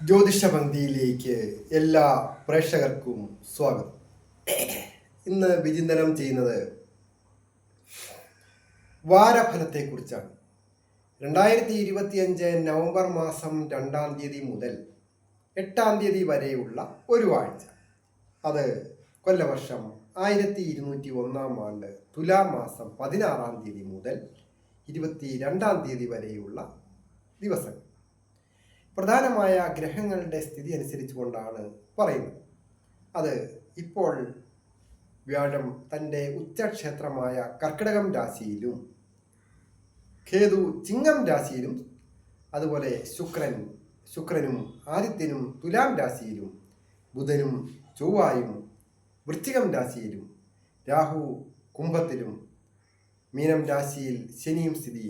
ജ്യോതിഷ പങ്ക്തിയിലേക്ക് എല്ലാ പ്രേക്ഷകർക്കും സ്വാഗതം. ഇന്ന് വിചിന്തനം ചെയ്യുന്നത് വാരഫലത്തെക്കുറിച്ചാണ്. രണ്ടായിരത്തി ഇരുപത്തിയഞ്ച് നവംബർ മാസം രണ്ടാം തീയതി മുതൽ എട്ടാം തീയതി വരെയുള്ള ഒരു ആഴ്ച. അത് കൊല്ലവർഷം ആയിരത്തി ഇരുന്നൂറ്റി ഒന്നാം ആണ്ട് തുലാം മാസം പതിനാറാം തീയതി മുതൽ ഇരുപത്തി രണ്ടാം തീയതി വരെയുള്ള ദിവസങ്ങൾ. പ്രധാനമായ ഗ്രഹങ്ങളുടെ സ്ഥിതി അനുസരിച്ചുകൊണ്ടാണ് പറയുന്നത്. അത് ഇപ്പോൾ വ്യാഴം തന്റെ ഉച്ചക്ഷേത്രമായ കർക്കിടകം രാശിയിലും കേതു ചിങ്ങം രാശിയിലും അതുപോലെ ശുക്രൻ ശുക്രനും ആദിത്യനും തുലാം രാശിയിലും ബുധനും ചൊവ്വായും വൃശ്ചികം രാശിയിലും രാഹു കുംഭത്തിലും മീനം രാശിയിൽ ശനിയും സ്ഥിതി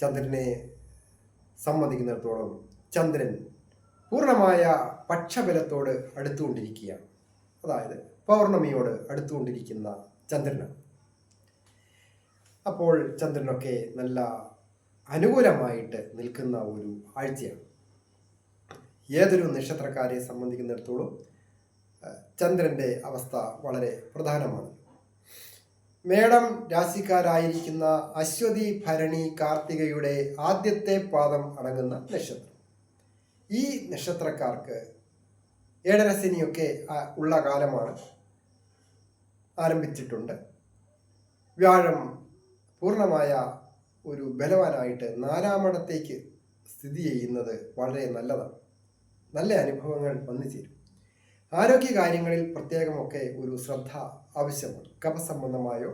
ചന്ദ്രനെ സംബന്ധിക്കുന്നിടത്തോളം ചന്ദ്രൻ പൂർണമായ പക്ഷബലത്തോട് അടുത്തുകൊണ്ടിരിക്കുകയാണ്. അതായത് പൗർണമിയോട് അടുത്തുകൊണ്ടിരിക്കുന്ന ചന്ദ്രനാണ്. അപ്പോൾ ചന്ദ്രനൊക്കെ നല്ല അനുകൂലമായിട്ട് നിൽക്കുന്ന ഒരു ആഴ്ചയാണ്. ഏതൊരു നക്ഷത്രക്കാരെ സംബന്ധിക്കുന്നിടത്തോളം ചന്ദ്രന്റെ അവസ്ഥ വളരെ പ്രധാനമാണ്. മേടം രാശിക്കാരായിരിക്കുന്ന അശ്വതി ഭരണി കാർത്തികയുടെ ആദ്യത്തെ പാദം അടങ്ങുന്ന നക്ഷത്രം. ഈ നക്ഷത്രക്കാർക്ക് ഏഴരശനിയൊക്കെ ഉള്ള കാലമാണ് ആരംഭിച്ചിട്ടുണ്ട്. വ്യാഴം പൂർണമായ ഒരു ബലവാനായിട്ട് നാലാമടത്തേക്ക് സ്ഥിതി ചെയ്യുന്നത് വളരെ നല്ലതാണ്. നല്ല അനുഭവങ്ങൾ വന്നു ചേരും. ആരോഗ്യ കാര്യങ്ങളിൽ പ്രത്യേകമൊക്കെ ഒരു ശ്രദ്ധ ആവശ്യമാണ്. കഫസംബന്ധമായോ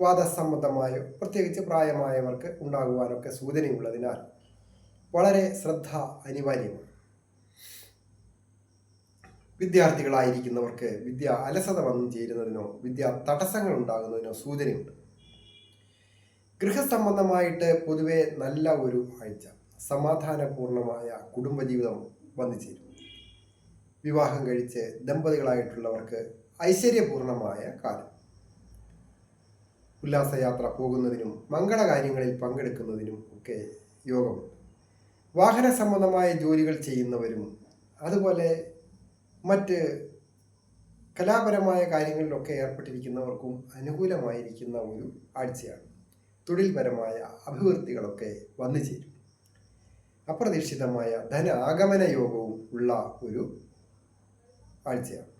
വാദസംബന്ധമായോ പ്രത്യേകിച്ച് പ്രായമായവർക്ക് ഉണ്ടാകുവാനൊക്കെ സൂചനയുള്ളതിനാൽ വളരെ ശ്രദ്ധ അനിവാര്യമാണ്. വിദ്യാർത്ഥികളായിരിക്കുന്നവർക്ക് വിദ്യ അലസത വന്നു ചേരുന്നതിനോ വിദ്യ തടസ്സങ്ങൾ ഉണ്ടാകുന്നതിനോ സൂചനയുണ്ട്. ഗൃഹസംബന്ധമായിട്ട് പൊതുവെ നല്ല ഒരു ആഴ്ച സമാധാനപൂർണമായ കുടുംബജീവിതം വന്നു ചേരും. വിവാഹം കഴിച്ച് ദമ്പതികളായിട്ടുള്ളവർക്ക് ഐശ്വര്യപൂർണമായ കാലം. ഉല്ലാസയാത്ര പോകുന്നതിനും മംഗളകാര്യങ്ങളിൽ പങ്കെടുക്കുന്നതിനും ഒക്കെ യോഗമുണ്ട്. വാഹന സംബന്ധമായ ജോലികൾ ചെയ്യുന്നവരും അതുപോലെ മറ്റ് കലാപരമായ കാര്യങ്ങളിലൊക്കെ ഏർപ്പെട്ടിരിക്കുന്നവർക്കും അനുകൂലമായിരിക്കുന്ന ഒരു ആഴ്ചയാണ്. തൊഴിൽപരമായ അഭിവൃദ്ധികളൊക്കെ വന്നു ചേരും. അപ്രതീക്ഷിതമായ ധന ആഗമന യോഗവും ഉള്ള ഒരു ആഴ്ചയാണ്.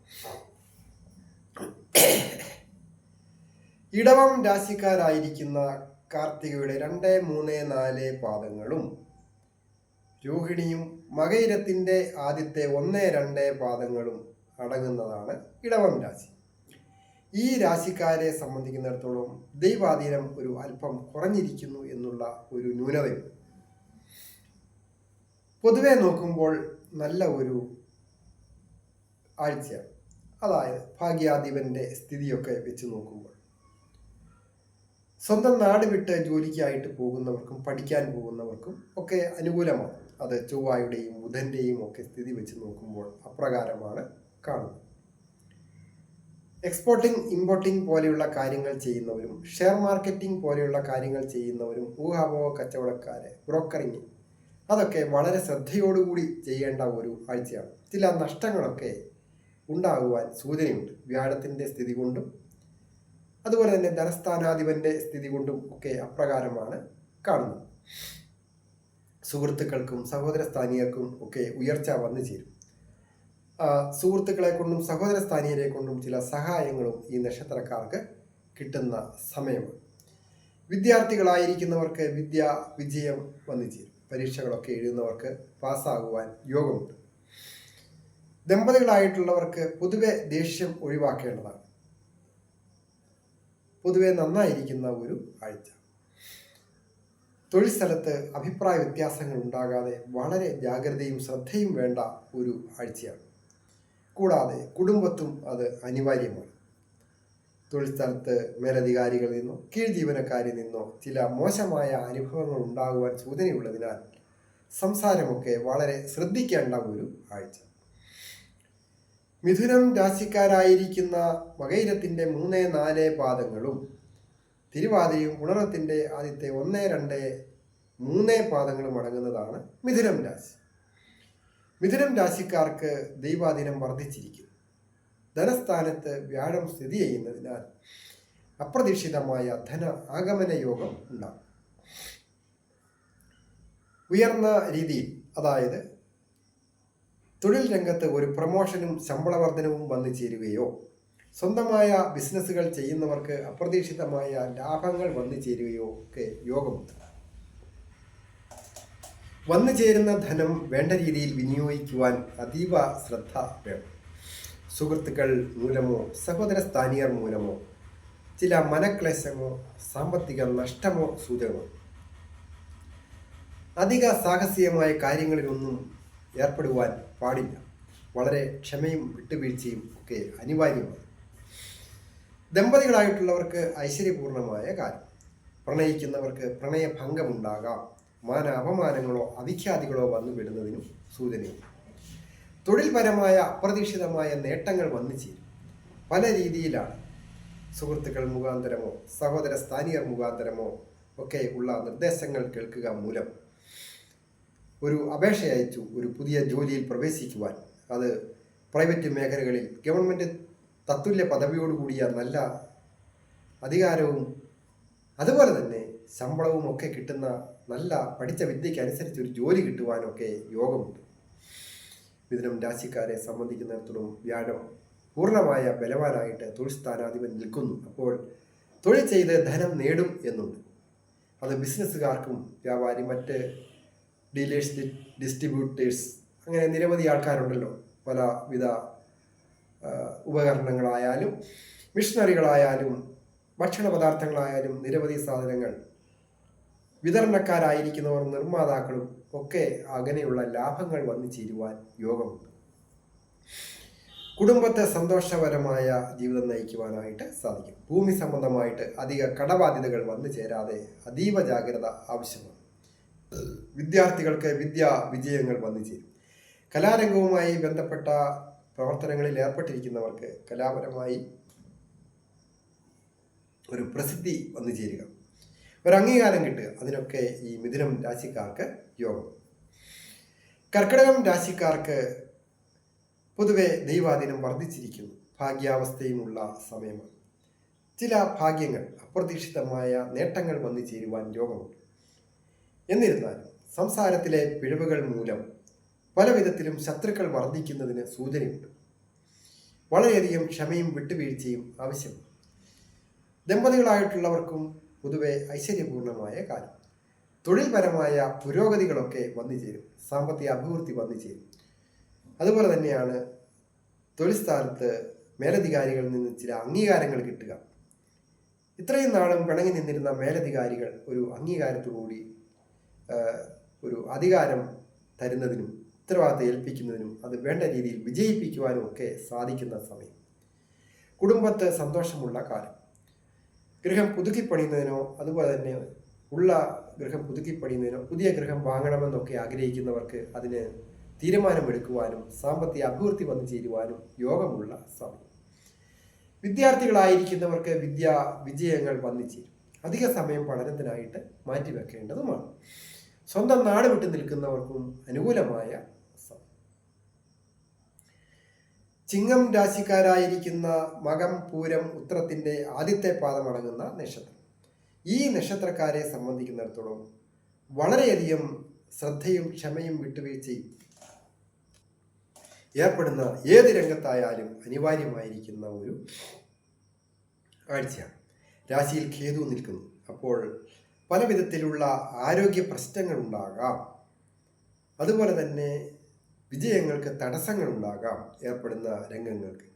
ഇടവം രാശിക്കാരായിരിക്കുന്ന കാർത്തികയുടെ രണ്ട് മൂന്ന് നാല് പാദങ്ങളും രോഹിണിയും മകയിരത്തിന്റെ ആദ്യത്തെ ഒന്ന് രണ്ട് പാദങ്ങളും അടങ്ങുന്നതാണ് ഇടവം രാശി. ഈ രാശിക്കാരെ സംബന്ധിക്കുന്നിടത്തോളം ദൈവാധീനം ഒരു അല്പം കുറഞ്ഞിരിക്കുന്നു എന്നുള്ള ഒരു ന്യൂനതയുണ്ട് പൊതുവെ നോക്കുമ്പോൾ നല്ല ഒരു ആഴ്ചയാണ്. അതായത് ഭാഗ്യാധിപന്റെ സ്ഥിതിയൊക്കെ വെച്ച് നോക്കുമ്പോൾ. സ്വന്തം നാട് വിട്ട് ജോലിക്കായിട്ട് പോകുന്നവർക്കും പഠിക്കാൻ പോകുന്നവർക്കും ഒക്കെ അനുകൂലമാണ്. അത് ചൊവ്വായുടെയും ബുധന്റെയും ഒക്കെ സ്ഥിതി വെച്ച് നോക്കുമ്പോൾ അപ്രകാരമാണ് കാണുന്നത്. എക്സ്പോർട്ടിംഗ് ഇമ്പോർട്ടിംഗ് പോലെയുള്ള കാര്യങ്ങൾ ചെയ്യുന്നവരും ഷെയർ മാർക്കറ്റിംഗ് പോലെയുള്ള കാര്യങ്ങൾ ചെയ്യുന്നവരും ഊഹാപോഹ കച്ചവടക്കാര് ബ്രോക്കറിങ് അതൊക്കെ വളരെ ശ്രദ്ധയോടുകൂടി ചെയ്യേണ്ട ഒരു ആഴ്ചയാണ്. ചില നഷ്ടങ്ങളൊക്കെ ഉണ്ടാകുവാൻ സൂചനയുണ്ട്. വ്യാഴത്തിന്റെ സ്ഥിതി കൊണ്ടും അതുപോലെ തന്നെ ധനസ്ഥാനാധിപന്റെ സ്ഥിതി കൊണ്ടും ഒക്കെ അപ്രകാരമാണ് കാണുന്നത്. സുഹൃത്തുക്കൾക്കും സഹോദര സ്ഥാനീയർക്കും ഒക്കെ ഉയർച്ച വന്നു ചേരും. സുഹൃത്തുക്കളെ കൊണ്ടും സഹോദര സ്ഥാനീയരെ കൊണ്ടും ചില സഹായങ്ങളും ഈ നക്ഷത്രക്കാർക്ക് കിട്ടുന്ന സമയമാണ്. വിദ്യാർത്ഥികളായിരിക്കുന്നവർക്ക് വിദ്യ വിജയം വന്നു ചേരും. പരീക്ഷകളൊക്കെ എഴുതുന്നവർക്ക് പാസ്സാകുവാൻ യോഗമുണ്ട്. ദമ്പതികളായിട്ടുള്ളവർക്ക് പൊതുവെ ദേഷ്യം ഒഴിവാക്കേണ്ടതാണ്. പൊതുവെ നന്നായിരിക്കുന്ന ഒരു ആഴ്ച. തൊഴിൽ സ്ഥലത്ത് അഭിപ്രായ വ്യത്യാസങ്ങൾ ഉണ്ടാകാതെ വളരെ ജാഗ്രതയും ശ്രദ്ധയും വേണ്ട ഒരു ആഴ്ചയാണ്. കൂടാതെ കുടുംബത്തും അത് അനിവാര്യമാണ്. തൊഴിൽ സ്ഥലത്ത് മേലധികാരികളിൽ നിന്നോ കീഴ് ജീവനക്കാരിൽ നിന്നോ ചില മോശമായ അനുഭവങ്ങൾ ഉണ്ടാകുവാൻ സൂചനയുള്ളതിനാൽ സംസാരമൊക്കെ വളരെ ശ്രദ്ധിക്കേണ്ട ഒരു ആഴ്ച. മിഥുനം രാശിക്കാരായിരിക്കുന്ന വകൈരത്തിന്റെ മൂന്ന് നാല് പാദങ്ങളും തിരുവാതിരയും ഉണറത്തിന്റെ ആദ്യത്തെ ഒന്ന് രണ്ട് മൂന്ന് പാദങ്ങളും അടങ്ങുന്നതാണ് മിഥുനം രാശി. മിഥുനം രാശിക്കാർക്ക് ദൈവാധീനം വർദ്ധിച്ചിരിക്കും. ധനസ്ഥാനത്ത് വ്യാഴം സ്ഥിതി ചെയ്യുന്നതിനാൽ അപ്രതീക്ഷിതമായ ധന ആഗമന യോഗം ഉണ്ടാകും. ഉയർന്ന രീതിയിൽ അതായത് തൊഴിൽ രംഗത്ത് ഒരു പ്രമോഷനും ശമ്പള വർധനവും വന്നു ചേരുകയോ സ്വന്തമായ ബിസിനസ്സുകൾ ചെയ്യുന്നവർക്ക് അപ്രതീക്ഷിതമായ ലാഭങ്ങൾ വന്നു ചേരുകയോ ഒക്കെ യോഗമുണ്ട്. വന്നു ചേരുന്ന ധനം വേണ്ട രീതിയിൽ വിനിയോഗിക്കുവാൻ അതീവ ശ്രദ്ധ വേണം. സുഹൃത്തുക്കൾ മൂലമോ സഹോദര സ്ഥാനീയർ മൂലമോ ചില മനക്ലേശമോ സാമ്പത്തിക നഷ്ടമോ സൂചകമോ അധിക സാഹസികമായ കാര്യങ്ങളിലൊന്നും ഏർപ്പെടുവാൻ പാടില്ല. വളരെ ക്ഷമയും വിട്ടുവീഴ്ചയും ഒക്കെ അനിവാര്യമാണ്. ദമ്പതികളായിട്ടുള്ളവർക്ക് ഐശ്വര്യപൂർണമായ കാര്യം. പ്രണയിക്കുന്നവർക്ക് പ്രണയഭംഗമുണ്ടാകാം. മാന അപമാനങ്ങളോ അവിഖ്യാതികളോ വന്നു വിടുന്നതിനും സൂചനയുണ്ട് തൊഴിൽപരമായ അപ്രതീക്ഷിതമായ നേട്ടങ്ങൾ വന്നു ചേരും. പല രീതിയിലാണ് സുഹൃത്തുക്കൾ മുഖാന്തരമോ സഹോദര സ്ഥാനീയർ മുഖാന്തരമോ ഒക്കെ ഉള്ള നിർദ്ദേശങ്ങൾ കേൾക്കുക മൂലം ഒരു അപേക്ഷ അയച്ചു ഒരു പുതിയ ജോലിയിൽ പ്രവേശിക്കുവാൻ. അത് പ്രൈവറ്റ് മേഖലകളിൽ ഗവൺമെന്റ് തത്തുല്യ പദവിയോടുകൂടിയ നല്ല അധികാരവും അതുപോലെ തന്നെ ശമ്പളവും ഒക്കെ കിട്ടുന്ന നല്ല പഠിച്ച വിദ്യയ്ക്ക് അനുസരിച്ച് ഒരു ജോലി കിട്ടുവാനൊക്കെ യോഗമുണ്ട്. മിഥുനം രാശിക്കാരെ സംബന്ധിക്കുന്നിടത്തോളം വ്യാഴം പൂർണമായ ബലവാനായിട്ട് തൊഴിൽ സ്ഥാനാധിപൻ നിൽക്കുന്നു. അപ്പോൾ തൊഴിൽ ചെയ്ത് ധനം നേടും എന്നുണ്ട്. അത് ബിസിനസ്സുകാർക്കും വ്യാപാരി മറ്റ് ഡീലേഴ്സ് ഡിസ്ട്രിബ്യൂട്ടേഴ്സ് അങ്ങനെ നിരവധി ആൾക്കാരുണ്ടല്ലോ. പലവിധ ഉപകരണങ്ങളായാലും മിഷണറികളായാലും ഭക്ഷണ പദാർത്ഥങ്ങളായാലും നിരവധി സാധനങ്ങൾ വിതരണക്കാരായിരിക്കുന്നവർ നിർമ്മാതാക്കളും ഒക്കെ അങ്ങനെയുള്ള ലാഭങ്ങൾ വന്നു ചേരുവാൻ യോഗമുണ്ട്. കുടുംബത്തെ സന്തോഷപരമായ ജീവിതം നയിക്കുവാനായിട്ട് സാധിക്കും. ഭൂമി സംബന്ധമായിട്ട് അധിക കടബാധ്യതകൾ വന്നു ചേരാതെ അതീവ ജാഗ്രത ആവശ്യമാണ്. വിദ്യാർത്ഥികൾക്ക് വിദ്യാ വിജയങ്ങൾ വന്നു ചേരും. കലാരംഗവുമായി ബന്ധപ്പെട്ട പ്രവർത്തനങ്ങളിൽ ഏർപ്പെട്ടിരിക്കുന്നവർക്ക് കലാപരമായി ഒരു പ്രസിദ്ധി വന്നു ചേരുക. ഒരു അംഗീകാരം കിട്ടുക. അതിനൊക്കെ ഈ മിഥുനം രാശിക്കാർക്ക് യോഗം. കർക്കിടകം രാശിക്കാർക്ക് പൊതുവെ ദൈവാധീനം വർദ്ധിച്ചിരിക്കുന്നു. ഭാഗ്യാവസ്ഥയുമുള്ള സമയമാണ്. ചില ഭാഗ്യങ്ങൾ അപ്രതീക്ഷിതമായ നേട്ടങ്ങൾ വന്നു ചേരുവാൻ യോഗമുണ്ട്. എന്നിരുന്നാലും സംസാരത്തിലെ പിഴവുകൾ മൂലം പല വിധത്തിലും ശത്രുക്കൾ വർദ്ധിക്കുന്നതിന് സൂചനയുണ്ട്. വളരെയധികം ക്ഷമയും വിട്ടുവീഴ്ചയും ആവശ്യമാണ്. ദമ്പതികളായിട്ടുള്ളവർക്കും പൊതുവെ ഐശ്വര്യപൂർണമായ കാലം. തൊഴിൽപരമായ പുരോഗതികളൊക്കെ വന്നു ചേരും സാമ്പത്തിക അഭിവൃദ്ധി വന്നു ചേരും അതുപോലെ തന്നെയാണ് തൊഴിൽ സ്ഥാനത്ത് മേലധികാരികളിൽ നിന്ന് ചില അംഗീകാരങ്ങൾ കിട്ടുക. ഇത്രയും നാളും പിണങ്ങി നിന്നിരുന്ന മേലധികാരികൾ ഒരു അംഗീകാരത്തോടുകൂടി ഒരു അധികാരം തരുന്നതിനും ഉത്തരവാദിത്തം ഏൽപ്പിക്കുന്നതിനും അത് വേണ്ട രീതിയിൽ വിജയിപ്പിക്കുവാനും ഒക്കെ സാധിക്കുന്ന സമയം. കുടുംബത്ത് സന്തോഷമുള്ള കാലം. ഗൃഹം പുതുക്കിപ്പണിയുന്നതിനോ അതുപോലെ തന്നെ ഉള്ള ഗൃഹം പുതുക്കിപ്പണിയുന്നതിനോ പുതിയ ഗൃഹം വാങ്ങണമെന്നൊക്കെ ആഗ്രഹിക്കുന്നവർക്ക് അതിന് തീരുമാനമെടുക്കുവാനും സാമ്പത്തിക അഭിവൃദ്ധി വന്നു ചേരുവാനും യോഗമുള്ള സമയം. വിദ്യാർത്ഥികളായിരിക്കുന്നവർക്ക് വിദ്യാ വിജയങ്ങൾ വന്നു ചേരും. അധിക സമയം പഠനത്തിനായിട്ട് മാറ്റിവെക്കേണ്ടതുമാണ്. സ്വന്തം നാട് വിട്ടു നിൽക്കുന്നവർക്കും അനുകൂലമായ സമയം ചിങ്ങം രാശിക്കാരായിരിക്കുന്ന മകം പൂരം ഉത്രത്തിന്റെ ആദ്യത്തെ പാദമടങ്ങുന്ന നക്ഷത്രം. ഈ നക്ഷത്രക്കാരെ സംബന്ധിക്കുന്നിടത്തോളം വളരെയധികം ശ്രദ്ധയും ക്ഷമയും വിട്ടുവീഴ്ചയും ഏർപ്പെടുന്ന ഏത് രംഗത്തായാലും അനിവാര്യമായിരിക്കുന്ന ഒരു ആഴ്ചയാണ്. രാശിയിൽ ഖേതു നിൽക്കുന്നു. അപ്പോൾ പല വിധത്തിലുള്ള ആരോഗ്യ പ്രശ്നങ്ങൾ ഉണ്ടാകാം. അതുപോലെ തന്നെ വിജയങ്ങൾക്ക് തടസ്സങ്ങൾ ഉണ്ടാകാം ഏർപ്പെടുന്ന രംഗങ്ങൾക്ക്.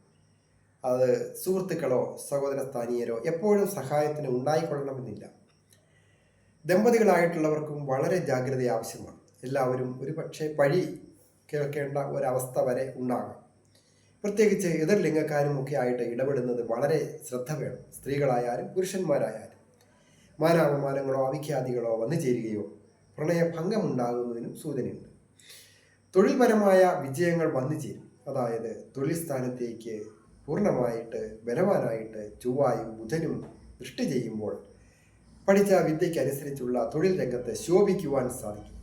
അത് സുഹൃത്തുക്കളോ സഹോദര സ്ഥാനീയരോ എപ്പോഴും സഹായത്തിന് ഉണ്ടായിക്കൊള്ളണമെന്നില്ല. ദമ്പതികളായിട്ടുള്ളവർക്കും വളരെ ജാഗ്രത ആവശ്യമാണ്. എല്ലാവരും ഒരു പക്ഷേ പഴി കേൾക്കേണ്ട ഒരവസ്ഥ വരെ ഉണ്ടാകാം. പ്രത്യേകിച്ച് എതിർലിംഗക്കാരും ഒക്കെ ആയിട്ട് ഇടപെടുന്നത് വളരെ ശ്രദ്ധ വേണം. സ്ത്രീകളായാലും പുരുഷന്മാരായാലും. മാനാപമാനങ്ങളോ അവിഖ്യാതികളോ വന്നു ചേരുകയോ പ്രണയഭംഗമുണ്ടാകുന്നതിനും സൂചനയുണ്ട്. തൊഴിൽപരമായ വിജയങ്ങൾ വന്നു ചേരും. അതായത് തൊഴിൽ സ്ഥാനത്തേക്ക് പൂർണമായിട്ട് ബലവാനായിട്ട് ചൊവ്വായും ബുധനും ദൃഷ്ടി ചെയ്യുമ്പോൾ പഠിച്ച വിദ്യയ്ക്കനുസരിച്ചുള്ള തൊഴിൽ രംഗത്ത് ശോഭിക്കുവാൻ സാധിക്കും.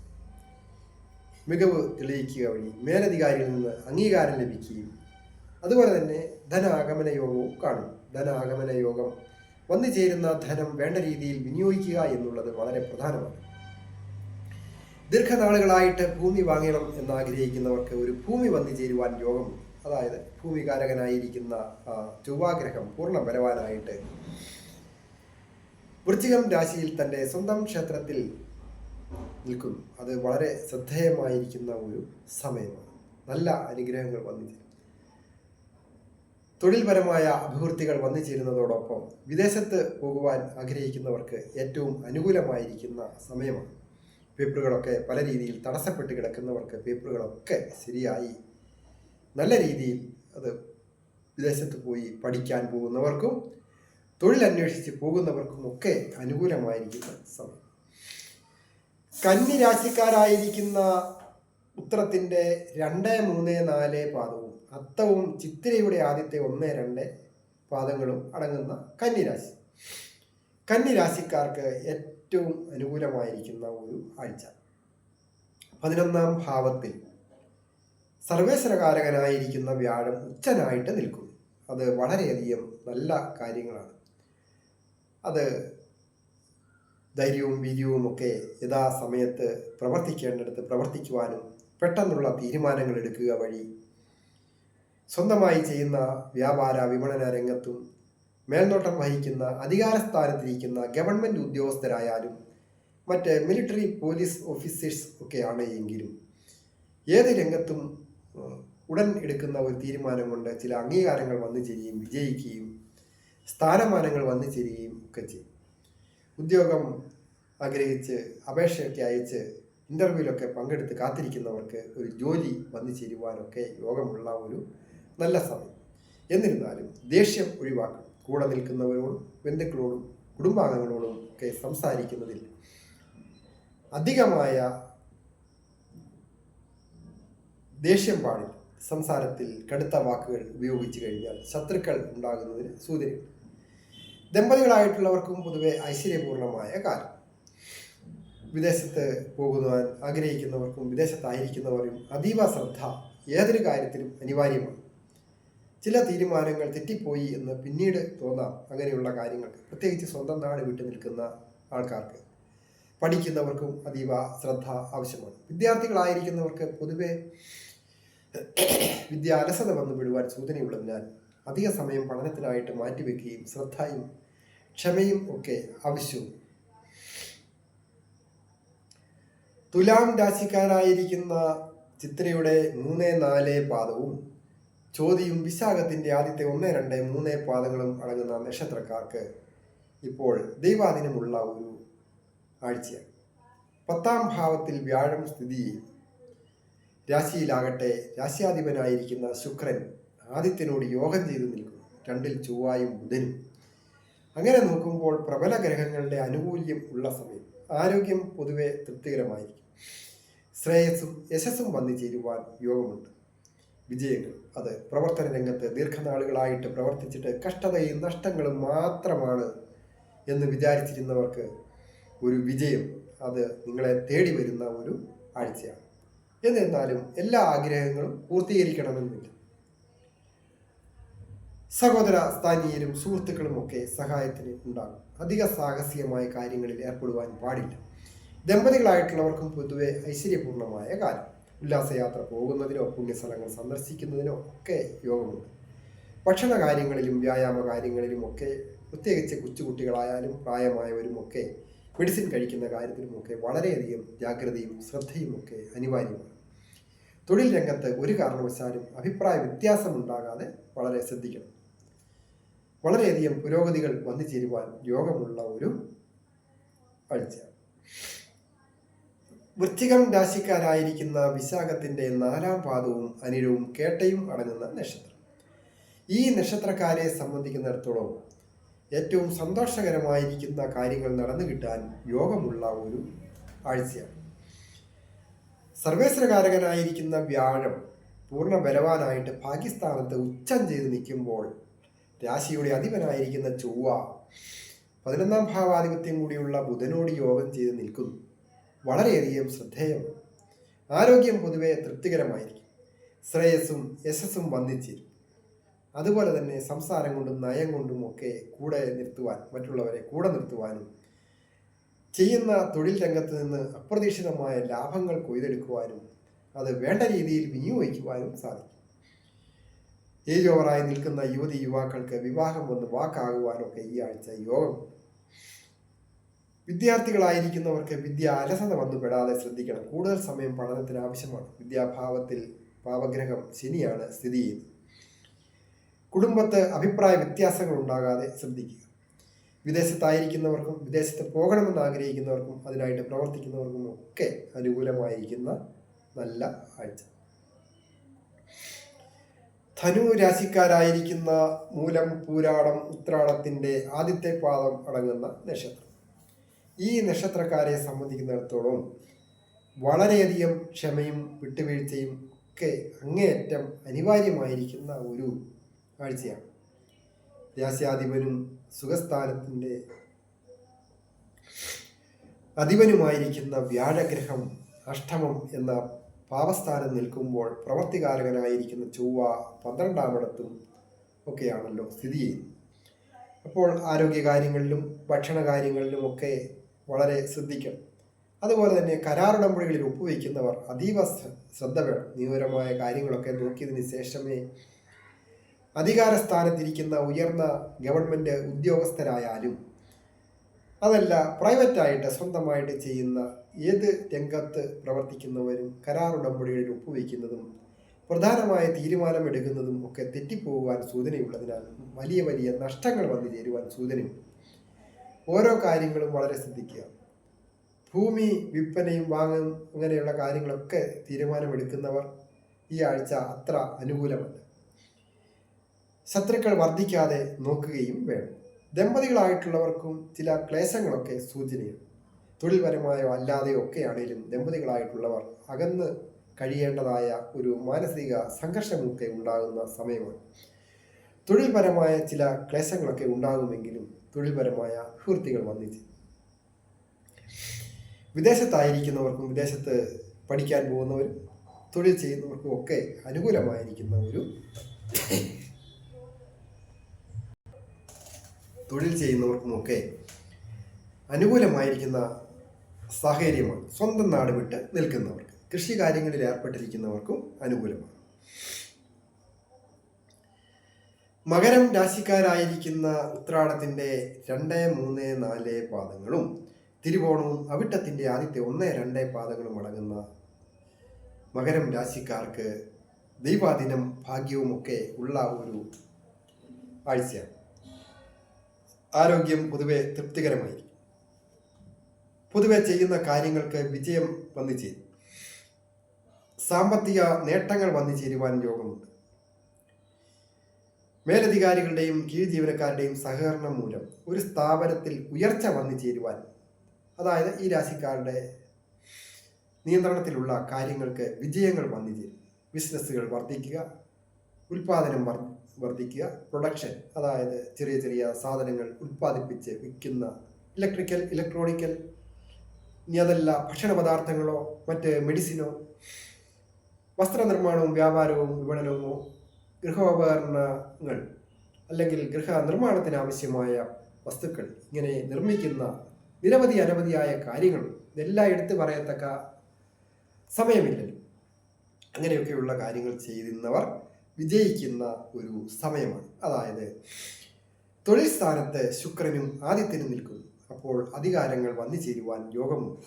മികവ് തെളിയിക്കുക വഴി മേലധികാരികളിൽ നിന്ന് അംഗീകാരം ലഭിക്കുകയും അതുപോലെ തന്നെ ധനാഗമന യോഗവും കാണും. ധനാഗമന യോഗം വന്നു ചേരുന്ന ധനം വേണ്ട രീതിയിൽ വിനിയോഗിക്കുക എന്നുള്ളത് വളരെ പ്രധാനമാണ്. ദീർഘനാളുകളായിട്ട് ഭൂമി വാങ്ങണം എന്നാഗ്രഹിക്കുന്നവർക്ക് ഒരു ഭൂമി വന്നു ചേരുവാൻ യോഗമുണ്ട് അതായത് ഭൂമികാരകനായിരിക്കുന്ന ചൊവ്വാഗ്രഹം പൂർണ ബലവാനായിട്ട് വൃശ്ചികം രാശിയിൽ തന്റെ സ്വന്തം ക്ഷേത്രത്തിൽ നിൽക്കും അത് വളരെ ശ്രദ്ധേയമായിരിക്കുന്ന ഒരു സമയമാണ്. നല്ല അനുഗ്രഹങ്ങൾ വന്നു ചേരും. തൊഴിൽപരമായ അഭിവൃദ്ധികൾ വന്നു ചേരുന്നതോടൊപ്പം വിദേശത്ത് പോകുവാൻ ആഗ്രഹിക്കുന്നവർക്ക് ഏറ്റവും അനുകൂലമായിരിക്കുന്ന സമയമാണ്. പേപ്പറുകളൊക്കെ പല രീതിയിൽ തടസ്സപ്പെട്ട് കിടക്കുന്നവർക്ക് പേപ്പറുകളൊക്കെ ശരിയായി നല്ല രീതിയിൽ അത് വിദേശത്ത് പോയി പഠിക്കാൻ പോകുന്നവർക്കും തൊഴിലന്വേഷിച്ച് പോകുന്നവർക്കും ഒക്കെ അനുകൂലമായിരിക്കുന്ന സമയം. കന്നി രാശിക്കാരായിരിക്കുന്ന ഉത്തരത്തിന്റെ രണ്ട് മൂന്ന് നാല് പാദവും അത്തവും ചിത്തിരയുടെ ആദ്യത്തെ ഒന്ന് രണ്ട് പാദങ്ങളും അടങ്ങുന്ന കന്നിരാശി. കന്നിരാശിക്കാർക്ക് ഏറ്റവും അനുകൂലമായിരിക്കുന്ന ഒരു ആഴ്ച. പതിനൊന്നാം ഭാവത്തിൽ സർവേശ്വരകാരകനായിരിക്കുന്ന വ്യാഴം ഉച്ചനായിട്ട് നിൽക്കുന്നു. അത് വളരെയധികം നല്ല കാര്യങ്ങളാണ്. അത് ധൈര്യവും വീര്യവും ഒക്കെ യഥാസമയത്ത് പ്രവർത്തിക്കേണ്ടിടത്ത് പ്രവർത്തിക്കുവാനും പെട്ടെന്നുള്ള തീരുമാനങ്ങൾ എടുക്കുക വഴി സ്വന്തമായി ചെയ്യുന്ന വ്യാപാര വിപണന രംഗത്തും മേൽനോട്ടം വഹിക്കുന്ന അധികാരസ്ഥാനത്തിരിക്കുന്ന ഗവൺമെന്റ് ഉദ്യോഗസ്ഥരായാലും മറ്റ് മിലിറ്ററി പോലീസ് ഓഫീസേഴ്സ് ഒക്കെയാണ് എങ്കിലും ഏത് രംഗത്തും ഉടൻ എടുക്കുന്ന ഒരു തീരുമാനം കൊണ്ട് ചില അംഗീകാരങ്ങൾ വന്നു ചേരുകയും വിജയിക്കുകയും സ്ഥാനമാനങ്ങൾ വന്നു ചേരുകയും ഒക്കെ ചെയ്യും. ഉദ്യോഗം ആഗ്രഹിച്ച് അപേക്ഷയൊക്കെ അയച്ച് ഇന്റർവ്യൂവിലൊക്കെ പങ്കെടുത്ത് കാത്തിരിക്കുന്നവർക്ക് ഒരു ജോലി വന്നു ചേരുവാനൊക്കെ യോഗമുള്ള ഒരു നല്ല സമയം. എന്നിരുന്നാലും ദേഷ്യം ഒഴിവാക്കണം കൂടെ നിൽക്കുന്നവരോടും ബന്ധുക്കളോടും കുടുംബാംഗങ്ങളോടും ഒക്കെ സംസാരിക്കുന്നതിൽ അധികമായ ദേഷ്യം പാടി സംസാരത്തിൽ കടുത്ത വാക്കുകൾ ഉപയോഗിച്ചു കഴിഞ്ഞാൽ ശത്രുക്കൾ ഉണ്ടാകുന്നതിന് സൂചനയുണ്ട്. ദമ്പതികളായിട്ടുള്ളവർക്കും പൊതുവെ ഐശ്വര്യപൂർണമായ കാലം. വിദേശത്ത് പോകുവാൻ ആഗ്രഹിക്കുന്നവർക്കും വിദേശത്തായിരിക്കുന്നവരും അതീവ ശ്രദ്ധ ഏതൊരു കാര്യത്തിലും അനിവാര്യമാണ്. ചില തീരുമാനങ്ങൾ തെറ്റിപ്പോയി എന്ന് പിന്നീട് തോന്നാം അങ്ങനെയുള്ള കാര്യങ്ങൾക്ക്. പ്രത്യേകിച്ച് സ്വന്തം നാട് വിട്ടു നിൽക്കുന്ന ആൾക്കാർക്ക്. പഠിക്കുന്നവർക്കും അതീവ ശ്രദ്ധ ആവശ്യമാണ്. വിദ്യാർത്ഥികളായിരിക്കുന്നവർക്ക് പൊതുവെ വിദ്യ അലസത വന്നു വിടുവാൻ സൂചനയുള്ളതിനാൽ അധിക സമയം പഠനത്തിനായിട്ട് മാറ്റിവെക്കുകയും ശ്രദ്ധയും ക്ഷമയും ഒക്കെ ആവശ്യവും. തുലാം രാശിക്കാരായിരിക്കുന്ന ചിത്രയുടെ മൂന്ന് നാല് പാദവും ചോതിയും വിശാഖത്തിന്റെ ആദ്യത്തെ ഒന്ന് രണ്ട് മൂന്ന് പാദങ്ങളും അടങ്ങുന്ന നക്ഷത്രക്കാർക്ക് ഇപ്പോൾ ദൈവാധീനമുള്ള ഒരു ആഴ്ചയാണ്. പത്താം ഭാവത്തിൽ വ്യാഴം സ്ഥിതി രാശിയിലാകട്ടെ രാശ്യാധിപനായിരിക്കുന്ന ശുക്രൻ ആദിത്യനോട് യോഗം ചെയ്തു നിൽക്കുന്നു. രണ്ടിൽ ചൊവ്വായും ബുധനും. അങ്ങനെ നോക്കുമ്പോൾ പ്രബല ഗ്രഹങ്ങളുടെ ആനുകൂല്യം ഉള്ള സമയം. ആരോഗ്യം പൊതുവെ തൃപ്തികരമായിരിക്കും. ശ്രേയസ്സും യശസ്സും വന്നു ചേരുവാൻ യോഗമുണ്ട്. വിജയങ്ങൾ അത് പ്രവർത്തന രംഗത്ത് ദീർഘനാളുകളായിട്ട് പ്രവർത്തിച്ചിട്ട് കഷ്ടതയും നഷ്ടങ്ങളും മാത്രമാണ് എന്ന് വിചാരിച്ചിരുന്നവർക്ക് ഒരു വിജയം അത് നിങ്ങളെ തേടി വരുന്ന ഒരു ആഴ്ചയാണ്. എന്നിരുന്നാലും എല്ലാ ആഗ്രഹങ്ങളും പൂർത്തീകരിക്കണമെന്നില്ല. സഹോദര സ്ഥാനീയരും സുഹൃത്തുക്കളും ഒക്കെ സഹായത്തിന് ഉണ്ടാകും. അധിക സാഹസികമായ കാര്യങ്ങളിൽ ഏർപ്പെടുവാൻ പാടില്ല. ദമ്പതികളായിട്ടുള്ളവർക്കും പൊതുവെ ഐശ്വര്യപൂർണമായ കാലം. ഉല്ലാസയാത്ര പോകുന്നതിനോ പുണ്യസ്ഥലങ്ങൾ സന്ദർശിക്കുന്നതിനോ ഒക്കെ യോഗമുണ്ട്. ഭക്ഷണ കാര്യങ്ങളിലും വ്യായാമ കാര്യങ്ങളിലും ഒക്കെ പ്രത്യേകിച്ച് കൊച്ചുകുട്ടികളായാലും പ്രായമായവരും ഒക്കെ മെഡിസിൻ കഴിക്കുന്ന കാര്യത്തിലുമൊക്കെ വളരെയധികം ജാഗ്രതയും ശ്രദ്ധയും ഒക്കെ അനിവാര്യമാണ്. തൊഴിൽ രംഗത്ത് ഒരു കാരണവശാലും അഭിപ്രായ വ്യത്യാസമുണ്ടാകാതെ വളരെ ശ്രദ്ധിക്കണം. വളരെയധികം പുരോഗതികൾ വന്നു ചേരുവാൻ യോഗമുള്ള ഒരു ആഴ്ച വൃശ്ചികം രാശിക്കാരായിരിക്കുന്ന വിശാഖത്തിന്റെ നാലാം പാദവും അനിരവും കേട്ടയും അടങ്ങുന്ന നക്ഷത്രം. ഈ നക്ഷത്രക്കാരെ സംബന്ധിക്കുന്നിടത്തോളം ഏറ്റവും സന്തോഷകരമായിരിക്കുന്ന കാര്യങ്ങൾ നടന്നു കിട്ടാൻ യോഗമുള്ള ഒരു ആഴ്ചയാണ്. സർവേശ്വരകാരകനായിരിക്കുന്ന വ്യാഴം പൂർണ ബലവാനായിട്ട് പാകിസ്ഥാനത്ത് ഉച്ചം ചെയ്ത് നിൽക്കുമ്പോൾ രാശിയുടെ അധിപനായിരിക്കുന്ന ചൊവ്വ പതിനൊന്നാം ഭാവാധിപത്യം കൂടിയുള്ള ബുധനോട് യോഗം ചെയ്ത് നിൽക്കുന്നു. വളരെയധികം ശ്രദ്ധേയമാണ്. ആരോഗ്യം പൊതുവെ തൃപ്തികരമായിരിക്കും. ശ്രേയസ്സും യശസ്സും വന്നിച്ചേരും അതുപോലെ തന്നെ സംസാരം കൊണ്ടും നയം കൊണ്ടും ഒക്കെ കൂടെ നിർത്തുവാൻ മറ്റുള്ളവരെ കൂടെ നിർത്തുവാനും ചെയ്യുന്ന തൊഴിൽ രംഗത്ത് നിന്ന് അപ്രതീക്ഷിതമായ ലാഭങ്ങൾ കൊയ്തെടുക്കുവാനും അത് വേണ്ട രീതിയിൽ വിനിയോഗിക്കുവാനും സാധിക്കും. ഏജ് ഓവറായി നിൽക്കുന്ന യുവതി യുവാക്കൾക്ക് വിവാഹം വന്ന് വാക്കാകുവാനൊക്കെ ഈ ആഴ്ച യോഗം വിദ്യാർത്ഥികളായിരിക്കുന്നവർക്ക് വിദ്യ അലസത വന്നുപെടാതെ ശ്രദ്ധിക്കണം. കൂടുതൽ സമയം പഠനത്തിന് ആവശ്യമാണ്. വിദ്യാഭാവത്തിൽ പാവഗ്രഹം ശനിയാണ് സ്ഥിതി ചെയ്യുന്നത്. കുടുംബത്ത് അഭിപ്രായ വ്യത്യാസങ്ങൾ ഉണ്ടാകാതെ ശ്രദ്ധിക്കുക. വിദേശത്തായിരിക്കുന്നവർക്കും വിദേശത്ത് പോകണമെന്ന് ആഗ്രഹിക്കുന്നവർക്കും അതിനായിട്ട് പ്രവർത്തിക്കുന്നവർക്കും ഒക്കെ അനുകൂലമായിരിക്കുന്ന നല്ല ആഴ്ച. ധനു രാശിക്കാരായിരിക്കുന്ന മൂലം പൂരാടം ഉത്രാടത്തിന്റെ ആദ്യത്തെ പാദം അടങ്ങുന്ന നക്ഷത്രം. ഈ നക്ഷത്രക്കാരെ സംബന്ധിക്കുന്നിടത്തോളം വളരെയധികം ക്ഷമയും വിട്ടുവീഴ്ചയും ഒക്കെ അങ്ങേയറ്റം അനിവാര്യമായിരിക്കുന്ന ഒരു കാഴ്ചയാണ് രാശ്യാധിപനും സുഖസ്ഥാനത്തിന്റെ അധിപനുമായിരിക്കുന്ന വ്യാഴഗ്രഹം അഷ്ടമം എന്ന പാപസ്ഥാനം നിൽക്കുമ്പോൾ പ്രവർത്തികാരകനായിരിക്കുന്ന ചൊവ്വ പന്ത്രണ്ടാമിടത്തും ഒക്കെയാണല്ലോ സ്ഥിതി ചെയ്യുന്നത്. അപ്പോൾ ആരോഗ്യകാര്യങ്ങളിലും ഭക്ഷണകാര്യങ്ങളിലും ഒക്കെ വളരെ ശ്രദ്ധിക്കണം. അതുപോലെ തന്നെ കരാറുടമ്പടികളിൽ ഒപ്പുവെക്കുന്നവർ അതീവ ശ്ര- ശ്രദ്ധ വേണം. നിയമപരമായ കാര്യങ്ങളൊക്കെ നോക്കിയതിന് ശേഷമേ അധികാര സ്ഥാനത്തിരിക്കുന്ന ഉയർന്ന ഗവൺമെന്റ് ഉദ്യോഗസ്ഥരായാലും അതല്ല പ്രൈവറ്റായിട്ട് സ്വന്തമായിട്ട് ചെയ്യുന്ന ഏത് രംഗത്ത് പ്രവർത്തിക്കുന്നവരും കരാർ ഉടമ്പടികളിൽ ഒപ്പുവെക്കുന്നതും പ്രധാനമായ തീരുമാനമെടുക്കുന്നതും ഒക്കെ തെറ്റിപ്പോകുവാൻ സൂചനയുള്ളതിനാൽ വലിയ വലിയ നഷ്ടങ്ങൾ വന്നു ചേരുവാൻ സൂചനയുണ്ട്. ഓരോ കാര്യങ്ങളും വളരെ ശ്രദ്ധിക്കുക. ഭൂമി വിൽപ്പനയും വാങ്ങും അങ്ങനെയുള്ള കാര്യങ്ങളൊക്കെ തീരുമാനമെടുക്കുന്നവർ ഈ ആഴ്ച അത്ര അനുകൂലമല്ല. ശത്രുക്കൾ വർദ്ധിക്കാതെ നോക്കുകയും വേണം. ദമ്പതികളായിട്ടുള്ളവർക്കും ചില ക്ലേശങ്ങളൊക്കെ സൂചനയാണ്. തൊഴിൽപരമായോ അല്ലാതെയോ ഒക്കെ ആണെങ്കിലും ദമ്പതികളായിട്ടുള്ളവർ അകന്ന് കഴിയേണ്ടതായ ഒരു മാനസിക സംഘർഷമൊക്കെ ഉണ്ടാകുന്ന സമയമാണ്. തൊഴിൽപരമായ ചില ക്ലേശങ്ങളൊക്കെ ഉണ്ടാകുമെങ്കിലും തൊഴിൽപരമായ അഭിവൃദ്ധികൾ വന്നിച്ച് വിദേശത്തായിരിക്കുന്നവർക്കും വിദേശത്ത് പഠിക്കാൻ പോകുന്നവരും തൊഴിൽ ചെയ്യുന്നവർക്കും ഒക്കെ അനുകൂലമായിരിക്കുന്ന ഒരു തൊഴിൽ ചെയ്യുന്നവർക്കുമൊക്കെ അനുകൂലമായിരിക്കുന്ന സാഹചര്യമാണ് സ്വന്തം നാട് വിട്ട് നിൽക്കുന്നവർക്ക്. കൃഷി കാര്യങ്ങളിൽ ഏർപ്പെട്ടിരിക്കുന്നവർക്കും അനുകൂലമാണ്. മകരം രാശിക്കാരായിരിക്കുന്ന ഉത്രാടത്തിന്റെ രണ്ട് മൂന്ന് നാല് പാദങ്ങളും തിരുവോണവും അവിട്ടത്തിന്റെ ആദ്യത്തെ ഒന്ന് രണ്ട് പാദങ്ങളും അടങ്ങുന്ന മകരം രാശിക്കാർക്ക് ദൈവാദിനം ഭാഗ്യവും ഒക്കെ ഉള്ള ഒരു ആഴ്ചയാണ്. ആരോഗ്യം പൊതുവെ തൃപ്തികരമായിരിക്കും. പൊതുവെ ചെയ്യുന്ന കാര്യങ്ങൾക്ക് വിജയം വന്നു ചേരും. സാമ്പത്തിക നേട്ടങ്ങൾ വന്നു ചേരുവാൻ യോഗമുണ്ട് മേലധികാരികളുടെയും കീഴ് ജീവനക്കാരുടെയും സഹകരണം മൂലം ഒരു സ്ഥാപനത്തിൽ ഉയർച്ച വന്നു ചേരുവാൻ അതായത് ഈ രാശിക്കാരുടെ നിയന്ത്രണത്തിലുള്ള കാര്യങ്ങൾക്ക് വിജയങ്ങൾ വന്നു ചേരും. ബിസിനസ്സുകൾ വർദ്ധിക്കുക ഉൽപാദനം വർദ്ധിക്കുക പ്രൊഡക്ഷൻ അതായത് ചെറിയ ചെറിയ സാധനങ്ങൾ ഉൽപ്പാദിപ്പിച്ച് വിൽക്കുന്ന ഇലക്ട്രിക്കൽ ഇലക്ട്രോണിക്കൽ ഇനി അതല്ല ഭക്ഷണ പദാർത്ഥങ്ങളോ മറ്റ് മെഡിസിനോ വസ്ത്രനിർമ്മാണവും വ്യാപാരവും വിപണനവുമോ ഗൃഹോപകരണങ്ങൾ അല്ലെങ്കിൽ ഗൃഹ നിർമ്മാണത്തിന് ആവശ്യമായ വസ്തുക്കൾ ഇങ്ങനെ നിർമ്മിക്കുന്ന നിരവധി അനവധിയായ കാര്യങ്ങൾ ഇതെല്ലാം എടുത്തു പറയത്തക്ക സമയമില്ലല്ലോ. അങ്ങനെയൊക്കെയുള്ള കാര്യങ്ങൾ ചെയ്യുന്നവർ വിജയിക്കുന്ന ഒരു സമയമാണ്. അതായത് തൊഴിൽ സ്ഥാനത്ത് ശുക്രനും ആദിത്യനും നിൽക്കുന്നു. അപ്പോൾ അധികാരങ്ങൾ വന്നു ചേരുവാൻ യോഗമുണ്ട്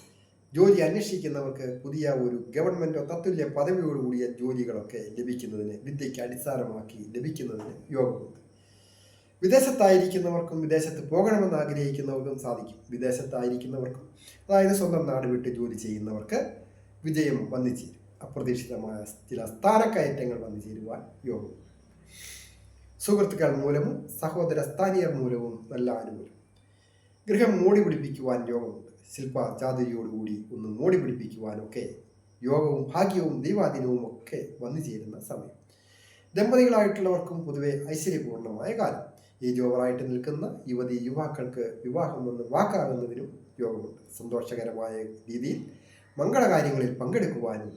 ജോലി അന്വേഷിക്കുന്നവർക്ക് പുതിയ ഒരു ഗവൺമെന്റോ തത്തുല്യ പദവിയോടുകൂടിയ ജോലികളൊക്കെ ലഭിക്കുന്നതിന് വിദ്യയ്ക്ക് അടിസ്ഥാനമാക്കി ലഭിക്കുന്നതിന് യോഗമുണ്ട്. വിദേശത്തായിരിക്കുന്നവർക്കും വിദേശത്ത് പോകണമെന്ന് ആഗ്രഹിക്കുന്നവർക്കും സാധിക്കും. വിദേശത്തായിരിക്കുന്നവർക്കും അതായത് സ്വന്തം നാട് വിട്ട് ജോലി ചെയ്യുന്നവർക്ക് വിജയം വന്നു ചേരും അപ്രതീക്ഷിതമായ ചില സ്ഥാനക്കയറ്റങ്ങൾ വന്നു ചേരുവാൻ യോഗം. സുഹൃത്തുക്കൾ മൂലവും സഹോദര സ്ഥാനീയർ മൂലവും നല്ല അനുകൂലം. ഗൃഹം മോടി പിടിപ്പിക്കുവാൻ യോഗമുണ്ട്. ശില്പ ചാതുരിയോടുകൂടി ഒന്ന് മോടി പിടിപ്പിക്കുവാനൊക്കെ യോഗവും ഭാഗ്യവും ദൈവാധീനവും ഒക്കെ വന്നു ചേരുന്ന സമയം. ദമ്പതികളായിട്ടുള്ളവർക്കും പൊതുവെ ഐശ്വര്യപൂർണമായ കാലം. ഈ ജോവറായിട്ട് നിൽക്കുന്ന യുവതി യുവാക്കൾക്ക് വിവാഹം വന്ന് വാക്കാകുന്നതിനും യോഗമുണ്ട്. സന്തോഷകരമായ രീതിയിൽ മംഗളകാര്യങ്ങളിൽ പങ്കെടുക്കുവാനും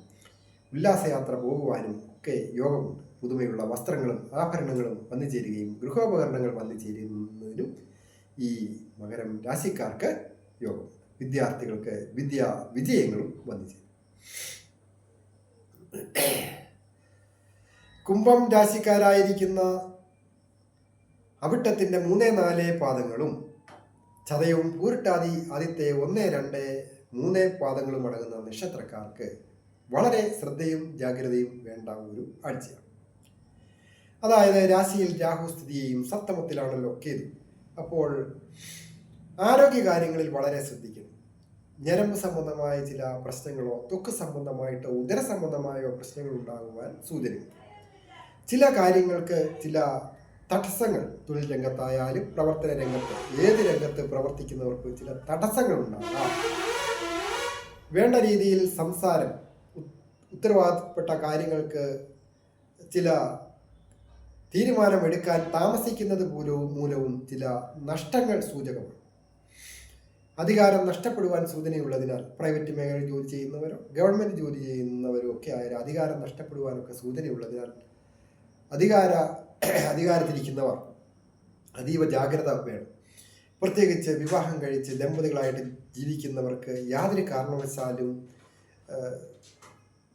ഉല്ലാസയാത്ര പോകുവാനും ഒക്കെ യോഗമുണ്ട്. പുതുമയുള്ള വസ്ത്രങ്ങളും ആഭരണങ്ങളും വന്നു ചേരുകയും ഗൃഹോപകരണങ്ങൾ വന്നു ചേരുന്നതിനും ഈ മകരം രാശിക്കാർക്ക് യോഗം വിദ്യാർത്ഥികൾക്ക് വിദ്യാ വിജയങ്ങളും വന്നു ചേരും കുംഭം രാശിക്കാരായിരിക്കുന്ന അവിട്ടത്തിന്റെ മൂന്ന് നാല് പാദങ്ങളും ചതയവും പൂരിട്ടാതി ആദ്യത്തെ ഒന്ന് രണ്ട് മൂന്ന് പാദങ്ങളും അടങ്ങുന്ന നക്ഷത്രക്കാർക്ക് വളരെ ശ്രദ്ധയും ജാഗ്രതയും വേണ്ട ഒരു ആഴ്ചയാണ്. അതായത് രാശിയിൽ രാഹു സ്ഥിതി സപ്തമത്തിലാണല്ലോ കേതു. അപ്പോൾ ആരോഗ്യ കാര്യങ്ങളിൽ വളരെ ശ്രദ്ധിക്കണം ഞരമ്പ് സംബന്ധമായ ചില പ്രശ്നങ്ങളോ തൊക്ക് സംബന്ധമായിട്ടോ ഉദര സംബന്ധമായോ പ്രശ്നങ്ങൾ ഉണ്ടാകുവാൻ സൂചനയുണ്ട്. ചില കാര്യങ്ങൾക്ക് ചില തടസ്സങ്ങൾ തൊഴിൽ രംഗത്തായാലും പ്രവർത്തന രംഗത്ത് ഏത് രംഗത്ത് പ്രവർത്തിക്കുന്നവർക്ക് ചില തടസ്സങ്ങൾ ഉണ്ടാകാം. വേണ്ട രീതിയിൽ സംസാരം ഉത്തരവാദിത്തപ്പെട്ട കാര്യങ്ങൾക്ക് ചില തീരുമാനമെടുക്കാൻ താമസിക്കുന്നത് മൂലവും മൂലവും ചില നഷ്ടങ്ങൾ സൂചകമാണ്. അധികാരം നഷ്ടപ്പെടുവാൻ സൂചനയുള്ളതിനാൽ പ്രൈവറ്റ് മേഖലയിൽ ജോലി ചെയ്യുന്നവരോ ഗവൺമെന്റ് ജോലി ചെയ്യുന്നവരോ ഒക്കെ ആയാലും അധികാരം നഷ്ടപ്പെടുവാനൊക്കെ സൂചനയുള്ളതിനാൽ അധികാര അധികാരത്തിരിക്കുന്നവർ അതീവ ജാഗ്രത വേണം. പ്രത്യേകിച്ച് വിവാഹം കഴിച്ച് ദമ്പതികളായിട്ട് ജീവിക്കുന്നവർക്ക് യാതൊരു കാരണവശാലും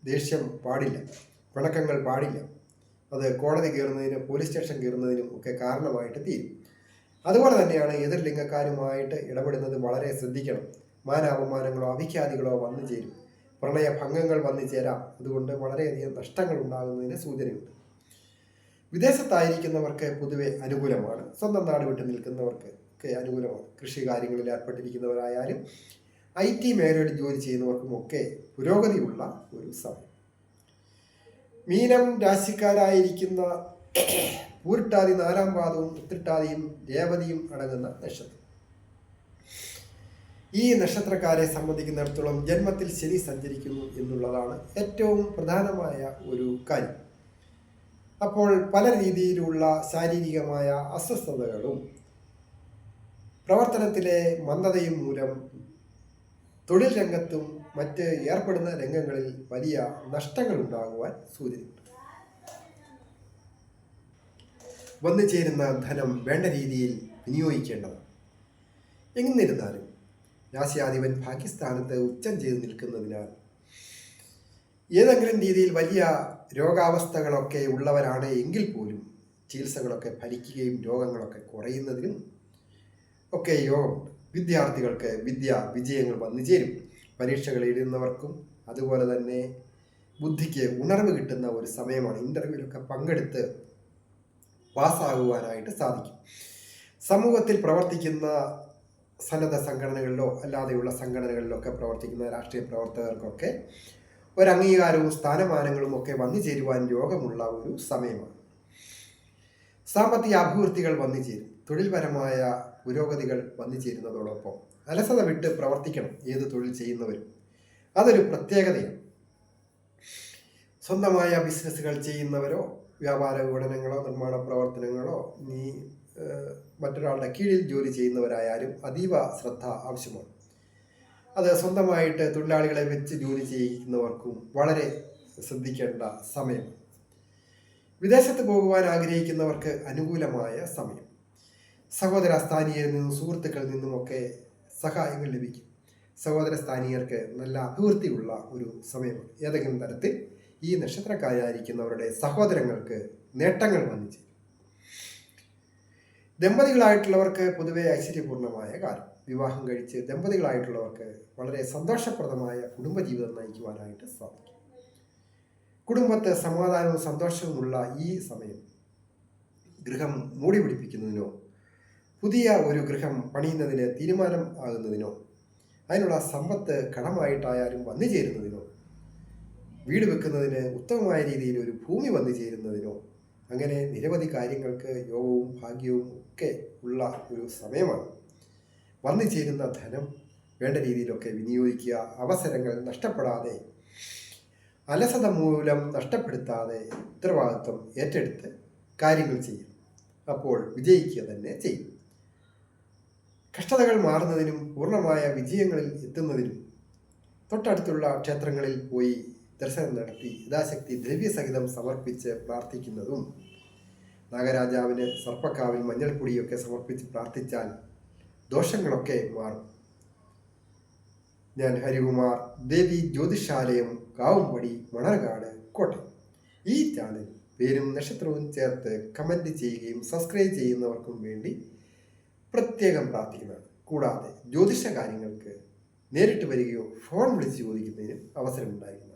ദേഷ്യം പാടില്ല പിണക്കങ്ങൾ പാടില്ല. അത് കോടതി കയറുന്നതിനും പോലീസ് സ്റ്റേഷൻ കയറുന്നതിനും ഒക്കെ കാരണമായിട്ട് തീരും. അതുപോലെ തന്നെയാണ് എതിർ ലിംഗക്കാരുമായിട്ട് ഇടപെടുന്നത് വളരെ ശ്രദ്ധിക്കണം. മാനാപമാനങ്ങളോ അവിഖ്യാതികളോ വന്നു ചേരും. പ്രണയഭംഗങ്ങൾ വന്നു ചേരാം. അതുകൊണ്ട് വളരെയധികം നഷ്ടങ്ങൾ ഉണ്ടാകുന്നതിന് സൂചനയുണ്ട്. വിദേശത്തായിരിക്കുന്നവർക്ക് പൊതുവെ അനുകൂലമാണ്. സ്വന്തം നാട് വിട്ട് നിൽക്കുന്നവർക്ക് അനുകൂലമാണ്. കൃഷി കാര്യങ്ങളിൽ ഏർപ്പെട്ടിരിക്കുന്നവരായാലും ഐ ടി മേഖലയിൽ ജോലി ചെയ്യുന്നവർക്കും ഒക്കെ പുരോഗതിയുള്ള ഒരു സമയം. മീനം രാശിക്കാരായിരിക്കുന്ന പൂരിട്ടാതി നാലാം പാദവും ഉത്തിട്ടാതിയും രേവതിയും അടങ്ങുന്ന നക്ഷത്രം. ഈ നക്ഷത്രക്കാരെ സംബന്ധിക്കുന്നിടത്തോളം ജന്മത്തിൽ ശനി സഞ്ചരിക്കുന്നു എന്നുള്ളതാണ് ഏറ്റവും പ്രധാനമായ ഒരു കാര്യം. അപ്പോൾ പല രീതിയിലുള്ള ശാരീരികമായ അസ്വസ്ഥതകളും പ്രവർത്തനത്തിലെ മന്ദതയും മൂലം തൊഴിൽ രംഗത്തും മറ്റ് ഏർപ്പെടുന്ന രംഗങ്ങളിൽ വലിയ നഷ്ടങ്ങൾ ഉണ്ടാകുവാൻ സൂചനയുണ്ട് വന്നു ചേരുന്ന ധനം വേണ്ട രീതിയിൽ വിനിയോഗിക്കേണ്ടതാണ്. എന്നിരുന്നാലും രാശിയാധിപൻ പാകിസ്ഥാനത്ത് ഉച്ചം ചെയ്ത് നിൽക്കുന്നതിനാൽ ഏതെങ്കിലും രീതിയിൽ വലിയ രോഗാവസ്ഥകളൊക്കെ ഉള്ളവരാണ് എങ്കിൽ പോലും ചികിത്സകളൊക്കെ ഫലിക്കുകയും രോഗങ്ങളൊക്കെ കുറയുന്നതിനും ഒക്കെ യോഗമുണ്ട്. വിദ്യാർത്ഥികൾക്ക് വിദ്യ വിജയങ്ങൾ വന്നു ചേരും. പരീക്ഷകൾ എഴുതുന്നവർക്കും അതുപോലെ തന്നെ ബുദ്ധിക്ക് ഉണർവ് കിട്ടുന്ന ഒരു സമയമാണ് ഇന്റർവ്യൂവിലൊക്കെ പങ്കെടുത്ത് പാസ്സാകുവാനായിട്ട് സാധിക്കും. സമൂഹത്തിൽ പ്രവർത്തിക്കുന്ന സന്നദ്ധ സംഘടനകളിലോ അല്ലാതെയുള്ള സംഘടനകളിലൊക്കെ പ്രവർത്തിക്കുന്ന രാഷ്ട്രീയ പ്രവർത്തകർക്കൊക്കെ ഒരു അംഗീകാരവും സ്ഥാനമാനങ്ങളും ഒക്കെ വന്നു ചേരുവാൻ യോഗമുള്ള ഒരു സമയമാണ്. സാമ്പത്തിക അഭിവൃദ്ധികൾ വന്നു ചേരും. തൊഴിൽപരമായ പുരോഗതികൾ വന്നു ചേരുന്നതോടൊപ്പം അലസത വിട്ട് പ്രവർത്തിക്കണം ഏത് തൊഴിൽ ചെയ്യുന്നവരും. അതൊരു പ്രത്യേകതയാണ്. സ്വന്തമായ ബിസിനസ്സുകൾ ചെയ്യുന്നവരോ വ്യാപാര വിപണനങ്ങളോ നിർമ്മാണ പ്രവർത്തനങ്ങളോ നീ മറ്റൊരാളുടെ കീഴിൽ ജോലി ചെയ്യുന്നവരായാലും അതീവ ശ്രദ്ധ ആവശ്യമാണ്. അത് സ്വന്തമായിട്ട് തൊഴിലാളികളെ വെച്ച് ജോലി ചെയ്യുന്നവർക്കും വളരെ ശ്രദ്ധിക്കേണ്ട സമയം. വിദേശത്ത് പോകുവാൻ ആഗ്രഹിക്കുന്നവർക്ക് അനുകൂലമായ സമയം. സഹോദര സ്ഥാനീയരിൽ നിന്നും സുഹൃത്തുക്കളിൽ നിന്നുമൊക്കെ സഹായങ്ങൾ ലഭിക്കും. സഹോദര സ്ഥാനീയർക്ക് നല്ല അഭിവൃദ്ധിയുള്ള ഒരു സമയമാണ് ഏതെങ്കിലും തരത്തിൽ ഈ നക്ഷത്രക്കാരായിരിക്കുന്നവരുടെ സഹോദരങ്ങൾക്ക് നേട്ടങ്ങൾ വന്നു ദമ്പതികളായിട്ടുള്ളവർക്ക് പൊതുവെ ഐശ്വര്യപൂർണമായ കാലം. വിവാഹം കഴിച്ച് ദമ്പതികളായിട്ടുള്ളവർക്ക് വളരെ സന്തോഷപ്രദമായ കുടുംബജീവിതം നയിക്കുവാനായിട്ട് സാധിക്കും. കുടുംബത്തെ സമാധാനവും സന്തോഷവുമുള്ള ഈ സമയം ഗൃഹം മൂടി പിടിപ്പിക്കുന്നതിനോ പുതിയ ഒരു ഗൃഹം പണിയുന്നതിന് തീരുമാനം ആകുന്നതിനോ അതിനുള്ള സമ്പത്ത് കടമായിട്ടായാലും വന്നു ചേരുന്നതിനോ വീട് വെക്കുന്നതിന് ഉത്തമമായ രീതിയിൽ ഒരു ഭൂമി വന്നു ചേരുന്നതിനോ അങ്ങനെ നിരവധി കാര്യങ്ങൾക്ക് യോഗവും ഭാഗ്യവും ഒക്കെ ഉള്ള ഒരു സമയമാണ്. വന്നു ചേരുന്ന ധനം വേണ്ട രീതിയിലൊക്കെ വിനിയോഗിക്കുക അവസരങ്ങൾ നഷ്ടപ്പെടാതെ അലസത മൂലം നഷ്ടപ്പെടുത്താതെ ഉത്തരവാദിത്വം ഏറ്റെടുത്ത് കാര്യങ്ങൾ ചെയ്യും. അപ്പോൾ വിജയിക്കുക തന്നെ ചെയ്യും. കഷ്ടതകൾ മാറുന്നതിനും പൂർണമായ വിജയങ്ങളിൽ എത്തുന്നതിനും തൊട്ടടുത്തുള്ള ക്ഷേത്രങ്ങളിൽ പോയി ദർശനം നടത്തി യഥാശക്തി ദ്രവ്യസഹിതം സമർപ്പിച്ച് പ്രാർത്ഥിക്കുന്നതും. നാഗരാജാവിന് സർപ്പക്കാവിൽ മഞ്ഞൾപ്പൊടിയൊക്കെ സമർപ്പിച്ച് പ്രാർത്ഥിച്ചാൽ ദോഷങ്ങളൊക്കെ മാറും. ഞാൻ ഹരികുമാർ ദേവി ജ്യോതിഷാലയം കാവുംപടി മണർകാട് കോട്ടയം. ഈ ചാനൽ പേരും നക്ഷത്രവും ചേർത്ത് കമന്റ് ചെയ്യുകയും സബ്സ്ക്രൈബ് ചെയ്യുന്നവർക്കും വേണ്ടി പ്രത്യേകം പ്രാർത്ഥിക്കുന്നതാണ്. കൂടാതെ ജ്യോതിഷ കാര്യങ്ങൾക്ക് നേരിട്ട് വരികയോ ഫോൺ വിളിച്ച് ചോദിക്കുന്നതിനും അവസരമുണ്ടായിരിക്കുന്നു